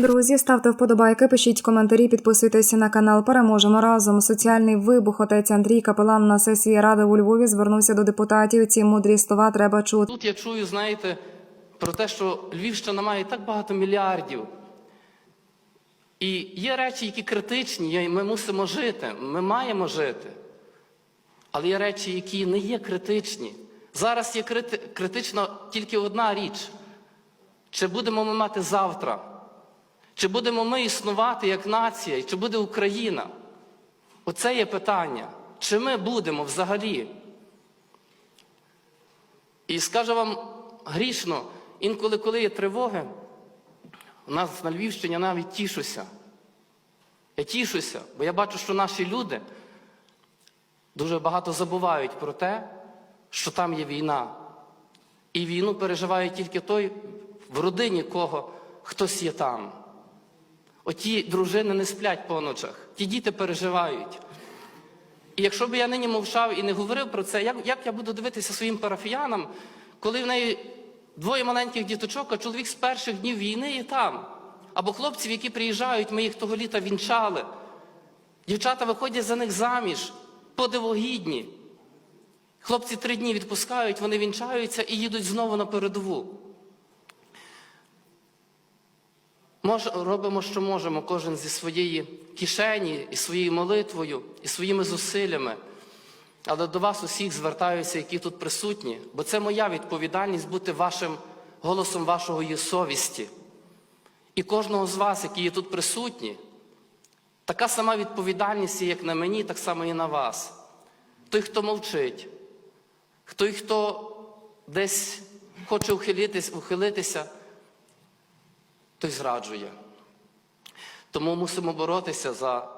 Друзі, ставте вподобайки, пишіть коментарі, підписуйтесь на канал. Переможемо разом. Соціальний вибух. Отець Андрій Капелан на сесії ради у Львові звернувся до депутатів. Ці мудрі слова треба чути. Тут я чую, знаєте, про те, що Львівщина має так багато мільярдів. І є речі, які критичні, і ми мусимо жити, ми маємо жити. Але є речі, які не є критичні. Зараз є крити- критична тільки одна річ: чи будемо ми мати завтра? Чи будемо ми існувати як нація, і чи буде Україна? Оце є питання. Чи ми будемо взагалі? І скажу вам грішно, інколи, коли є тривоги, у нас на Львівщині навіть тішуся. Я тішуся, бо я бачу, що наші люди дуже багато забувають про те, що там є війна. І війну переживає тільки той, в родині кого хтось є там. Оті дружини не сплять по ночах, ті діти переживають. І якщо б я нині мовчав і не говорив про це, як, як я буду дивитися своїм парафіянам, коли в неї двоє маленьких діточок, а чоловік з перших днів війни є там. Або хлопців, які приїжджають, ми їх того літа вінчали. Дівчата виходять за них заміж, подивогідні. Хлопці три дні відпускають, вони вінчаються і їдуть знову на передову. Мож, робимо, що можемо, кожен зі своєї кишені, і своєю молитвою, і своїми зусиллями. Але до вас усіх звертаюся, які тут присутні, бо це моя відповідальність бути вашим голосом вашого є совісті. І кожного з вас, які є тут присутні, така сама відповідальність, є, як на мені, так само і на вас. Той, хто мовчить, той, хто десь хоче ухилитись, ухилитися, той зраджує. Тому мусимо боротися за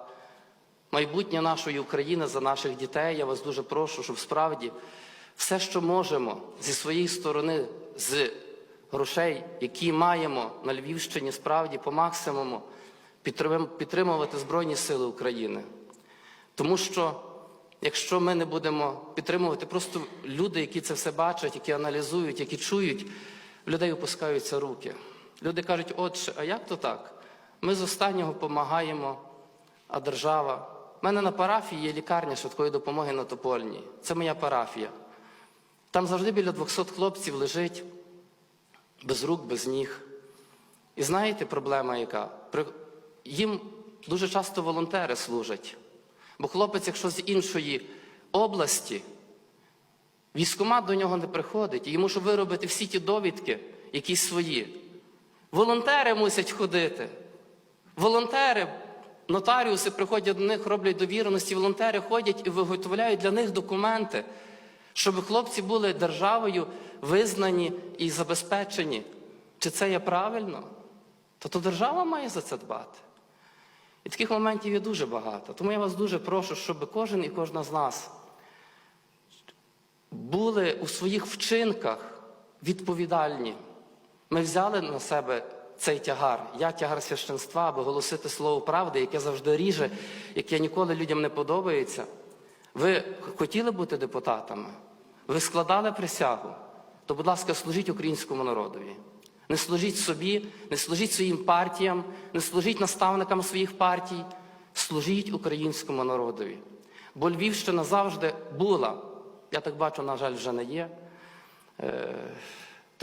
майбутнє нашої України, за наших дітей. Я вас дуже прошу, щоб справді все, що можемо зі своєї сторони, з грошей, які маємо на Львівщині, справді по максимуму підтримувати Збройні Сили України. Тому що якщо ми не будемо підтримувати, просто люди, які це все бачать, які аналізують, які чують, в людей опускаються руки. Люди кажуть, отче, а як то так? Ми з останнього допомагаємо, а держава. У мене на парафії є лікарня швидкої допомоги на Топольній. Це моя парафія. Там завжди біля 200 хлопців лежить без рук, без ніг. І знаєте, проблема яка? Їм дуже часто волонтери служать. Бо хлопець, якщо з іншої області, військкомат до нього не приходить, і йому щоб виробити всі ті довідки, якісь свої. Волонтери мусять ходити. Волонтери, нотаріуси приходять до них, роблять довіреності, волонтери ходять і виготовляють для них документи, щоб хлопці були державою визнані і забезпечені. Чи це є правильно? То то держава має за це дбати. І таких моментів є дуже багато. Тому я вас дуже прошу, щоб кожен і кожна з нас були у своїх вчинках відповідальні. Ми взяли на себе цей тягар. Я тягар священства, аби голосити слово правди, яке завжди ріже, яке ніколи людям не подобається. Ви хотіли бути депутатами? Ви складали присягу? То, будь ласка, служіть українському народові. Не служіть собі, не служіть своїм партіям, не служіть наставникам своїх партій, служіть українському народові. Бо Львівщина завжди була, я так бачу, на жаль, вже не є, е,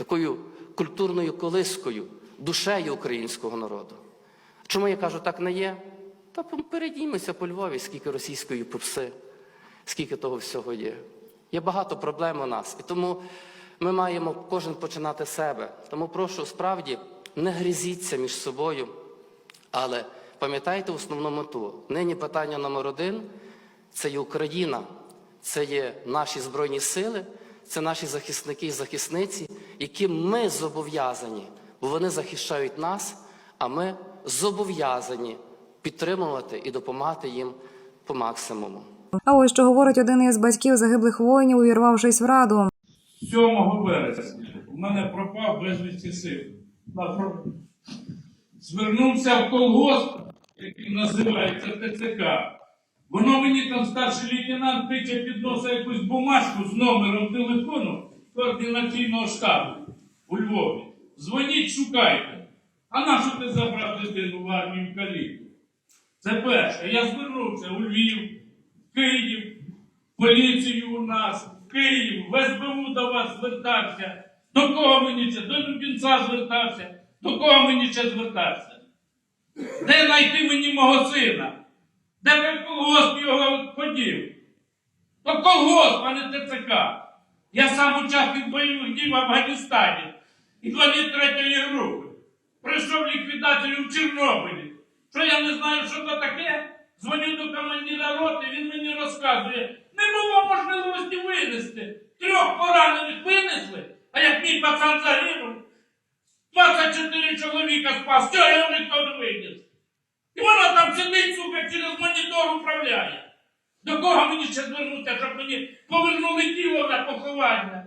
такою культурною колискою, душею українського народу. Чому я кажу, так не є? Та передіймося по Львові, скільки російської попси, скільки того всього є. Є багато проблем у нас. І тому ми маємо кожен починати себе. Тому прошу справді не грізіться між собою, але пам'ятайте основну мету. Нині питання номер один це є Україна, це є наші Збройні Сили, це наші захисники і захисниці, яким ми зобов'язані, бо вони захищають нас, а ми зобов'язані підтримувати і допомагати їм по максимуму. А ось що говорить один із батьків загиблих воїнів, увірвавшись в раду. 7 березня у мене пропав безвісті син. Звернувся в колгосп, який називається ТЦК. Воно мені там старший лейтенант тиче підносить якусь бумажку з номером телефону координаційного штабу у Львові. Дзвоніть, шукайте. А на що ти забрав дитину в армію в каліту? Це перше. Я звернувся у Львів, в Київ, поліцію у нас, в Київ, в СБУ до вас звертався. До кого мені ще? До Любінця звертався. До кого мені ще звертався? Де знайти мені мого сина? Де в колгосп його подів? То колгосп, а не ТЦК. Я сам учасник бойових дій в Афганістані. Інвалід третьої групи. Прийшов ліквідацію в Чорнобилі. Що я не знаю, що це таке? Дзвоню до командира роти, він мені розказує, не було можливості винести. Трьох поранених винесли, а як мій пацан загинув, 24 чоловіка спас, цього ніхто не виніс. І вона там сидить, сука, через монітор управляє. До кого мені ще звернутися, щоб мені повернули тіло на поховання?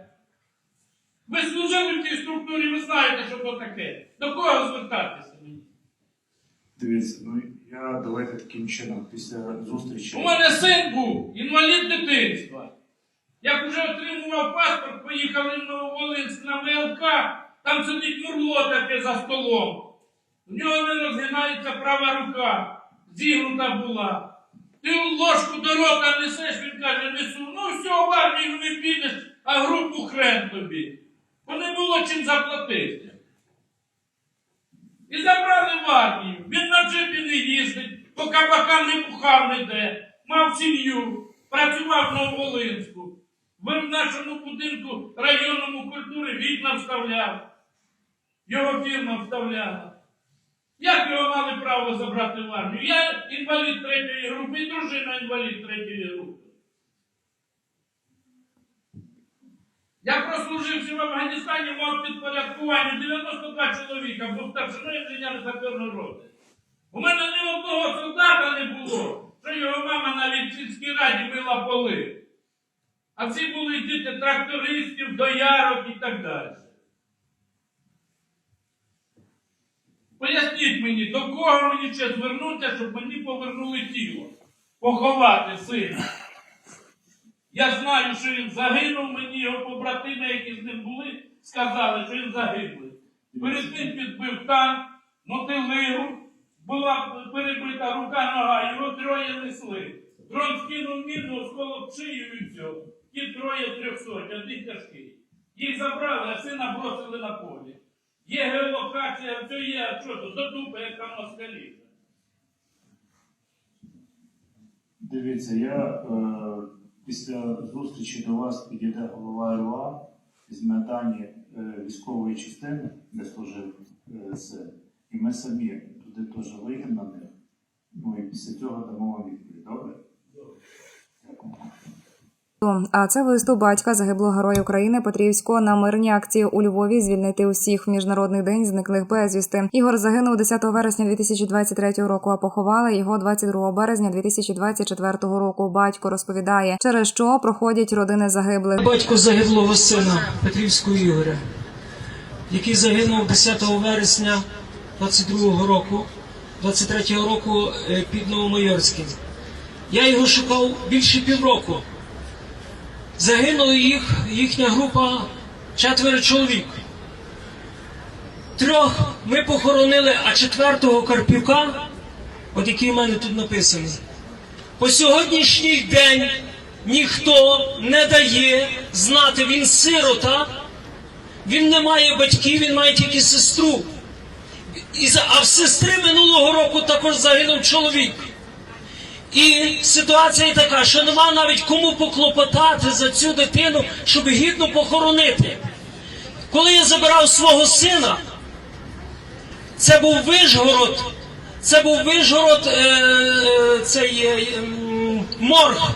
Ви служили в тій структурі, ви знаєте, що то таке. До кого звертатися мені? Дивіться, ну я давайте таким чином після зустрічі. У мене син був, інвалід дитинства. Як вже отримував паспорт, поїхали в Нововолинськ на ВЛК, там сидить мурло таке за столом. У нього не розгинається права рука, зігнута була. Ти ложку до рота несеш, він каже, несу. Ну все, в армію не підеш, а групу хрен тобі. Бо не було чим заплатити. І забрали в армію. Він на джипі не їздить, по кабакам не пухав ніде, мав сім'ю, працював в Нововолинську. В нашому будинку районному культури вікна вставляв. Його фірма вставляла. Як його мали право забрати в армію? Я інвалід третьої групи, і дружина інвалід третьої групи. Я прослуживши в Афганістані, мав підпорядкування 92 чоловіка, був старшиною інженер саперної роти. У мене ні одного солдата не було, що його мама на Ліпсінській раді мила поли. А всі були діти трактористів, доярок і так далі. Поясніть мені, до кого мені ще звернутися, щоб мені повернули тіло, поховати сина. Я знаю, що він загинув, мені його побратими, які з ним були, сказали, що він загиблий. Перед тим підбив танк, мотилиру, була перебита рука, нога, його троє несли. Дрон скинув міну, осколок шию і. Ті троє трьохсот, один тяжкий. Їх забрали, а сина бросили на полі. Є геолокація, все є, що то, задупа, яка москалі. Дивіться, я е, після зустрічі до вас підійде голова РУА, візьме дані е, військової частини, де служив е, син, і ми самі туди теж вийдемо на них. Ну і після цього дамо вам відповідь. Добре? А це виступ батька загиблого героя України Петрівського на мирній акції у Львові звільнити усіх в міжнародний день зниклих безвісти. Ігор загинув 10 вересня 2023 року. А поховали його 22 березня 2024 року. Батько розповідає, через що проходять родини загиблих. Батько загиблого сина Петрівського Ігоря, який загинув 10 вересня 22 року, 23 року е, під Новомайорським. Я його шукав більше півроку. Загинула їх, їхня група четверо чоловік. Трьох ми похоронили, а четвертого Карпюка, от який в мене тут написаний, по сьогоднішній день ніхто не дає знати, він сирота, він не має батьків, він має тільки сестру. А в сестри минулого року також загинув чоловік. І ситуація така, що нема навіть кому поклопотати за цю дитину, щоб гідно похоронити. Коли я забирав свого сина, це був Вишгород, це був Вишгород, е, е, цей е, морг.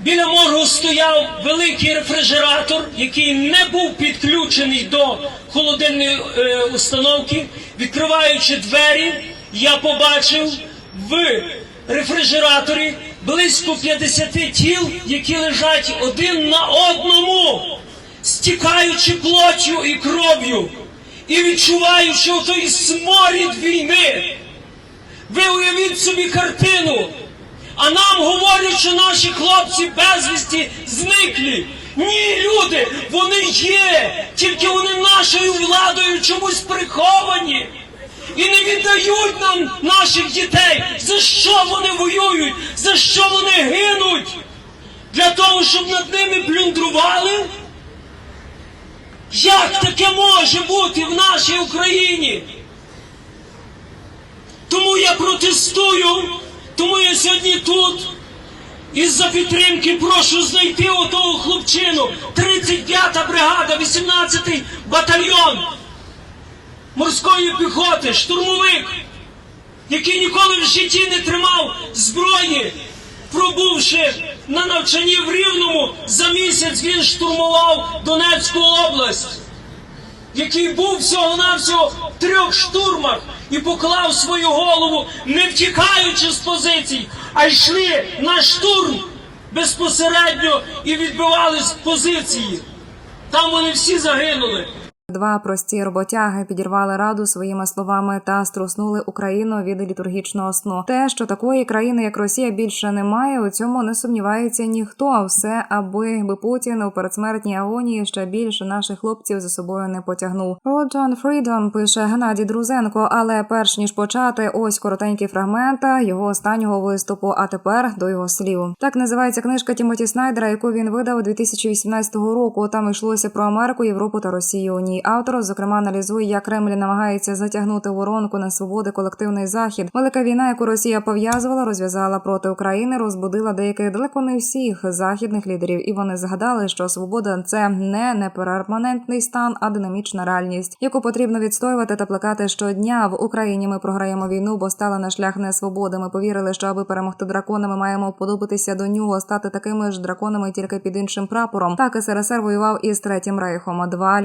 Біля моргу стояв великий рефрижератор, який не був підключений до холодильної е, установки. Відкриваючи двері, я побачив в рефрижераторі близько 50 тіл, які лежать один на одному, стікаючи плоттю і кров'ю, і відчуваючи той сморід війни. Ви уявіть собі картину. А нам говорять, що наші хлопці безвісті зниклі. Ні, люди, вони є, тільки вони нашою владою чомусь приховані. І не віддають нам наших дітей. За що вони воюють? За що вони гинуть? Для того, щоб над ними плюндрували? Як таке може бути в нашій Україні? Тому я протестую, тому я сьогодні тут. Із-за підтримки прошу знайти отого хлопчину. 35-та бригада, 18-й батальйон морської піхоти, штурмовик, який ніколи в житті не тримав зброї, пробувши на навчанні в Рівному, за місяць він штурмував Донецьку область який був всього-навсього в трьох штурмах і поклав свою голову, не втікаючи з позицій, а йшли на штурм безпосередньо і відбивали з позиції. Там вони всі загинули. Два прості роботяги підірвали раду своїми словами та струснули Україну від літургічного сну. Те, що такої країни, як Росія, більше немає, у цьому не сумнівається ніхто. Все, аби би Путін у передсмертній агонії ще більше наших хлопців за собою не потягнув. Road on Freedom пише Геннадій Друзенко. Але перш ніж почати, ось коротенький фрагмент його останнього виступу. А тепер до його слів. Так називається книжка Тімоті Снайдера, яку він видав 2018 року. Там йшлося про Америку, Європу та Росію. У ній автор зокрема аналізує, як Кремль намагається затягнути воронку на свободи колективний захід. Велика війна, яку Росія пов'язувала, розв'язала проти України, розбудила деяких далеко не всіх західних лідерів, і вони згадали, що свобода це не неперманентний стан, а динамічна реальність, яку потрібно відстоювати та плекати щодня. В Україні ми програємо війну, бо стали на шлях несвободи. Ми повірили, що аби перемогти дракона, ми маємо вподобатися до нього, стати такими ж драконами, тільки під іншим прапором. Так СРСР воював із третім рейхом. Два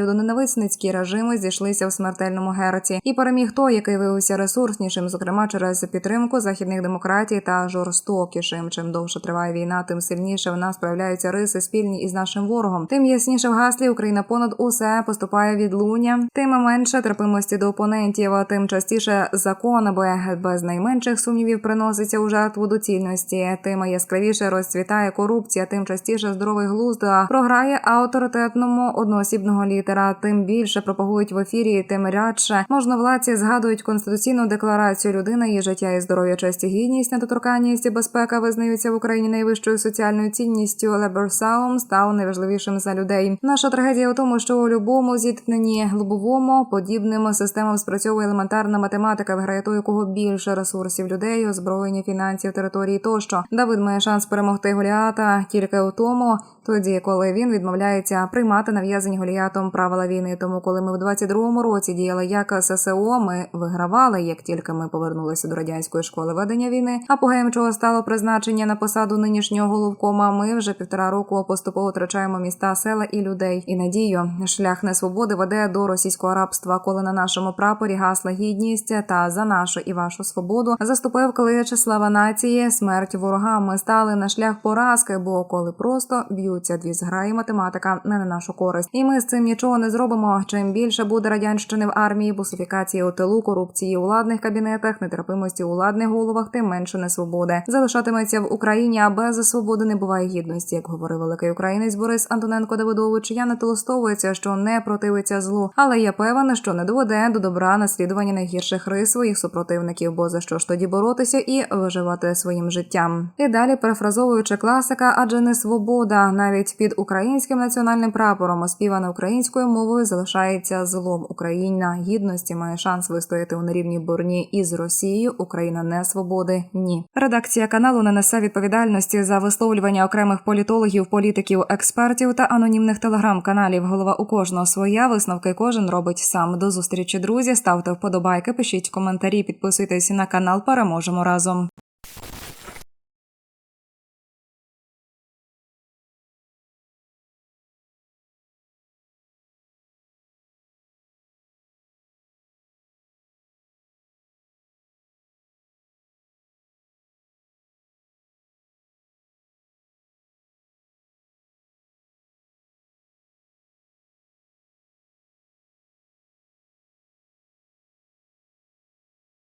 людоненависницькі режими зійшлися в смертельному герці, і переміг той, який виявився ресурснішим, зокрема через підтримку західних демократій та жорстокішим. Чим довше триває війна, тим сильніше в нас проявляються риси спільні із нашим ворогом. Тим ясніше в гаслі Україна понад усе поступає від луня, тим менше терпимості до опонентів, тим частіше закон би без найменших сумнівів приноситься у жертву доцільності. Тим яскравіше розцвітає корупція, тим частіше здоровий глузд програє авторитетному одноосібного літера. Тим більше пропагують в ефірі, тим рядше можновладці згадують конституційну декларацію людини, її життя і здоров'я, честь і гідність, недоторканність і безпека визнаються в Україні найвищою соціальною цінністю. Леберсаум став найважливішим за людей. Наша трагедія у тому, що у любому зіткненні лобовому подібним системам спрацьовує елементарна математика, виграє той, у кого більше ресурсів людей, озброєння, фінансів, території тощо. Давид має шанс перемогти Голіата тільки у тому, тоді коли він відмовляється приймати нав'язані Голіатом правила війни. Тому, коли ми в 22-му році діяли як ССО, ми вигравали, як тільки ми повернулися до радянської школи ведення війни. Апогеєм чого стало призначення на посаду нинішнього головкома. Ми вже півтора року поступово втрачаємо міста, села і людей. І надію, шлях несвободи веде до російського рабства, коли на нашому прапорі гасла гідність та за нашу і вашу свободу заступив клич слава нації, смерть ворогам. Ми стали на шлях поразки, бо коли просто б'ються дві зграї математика не на нашу користь, і ми з цим нічого не зробимо. Чим більше буде радянщини в армії, бусифікації у тилу, корупції у владних кабінетах, нетерпимості у владних головах, тим менше несвободи залишатиметься в Україні. А без свободи не буває гідності, як говорив великий українець Борис Антоненко Давидович. Я не толстовується, що не противиться злу, але я певна, що не доведе до добра наслідування найгірших рис своїх супротивників, бо за що ж тоді боротися і виживати своїм життям. І далі перефразовуючи класика, адже не свобода навіть під українським національним прапором, оспівана українською мовою, залишається злом. Україна гідності має шанс вистояти у нерівній борні із Росією. Україна не свободи. Ні. Редакція каналу не несе відповідальності за висловлювання окремих політологів, політиків, експертів та анонімних телеграм-каналів. Голова у кожного своя висновки кожен робить сам. До зустрічі, друзі. Ставте вподобайки, пишіть коментарі, підписуйтесь на канал. Переможемо разом.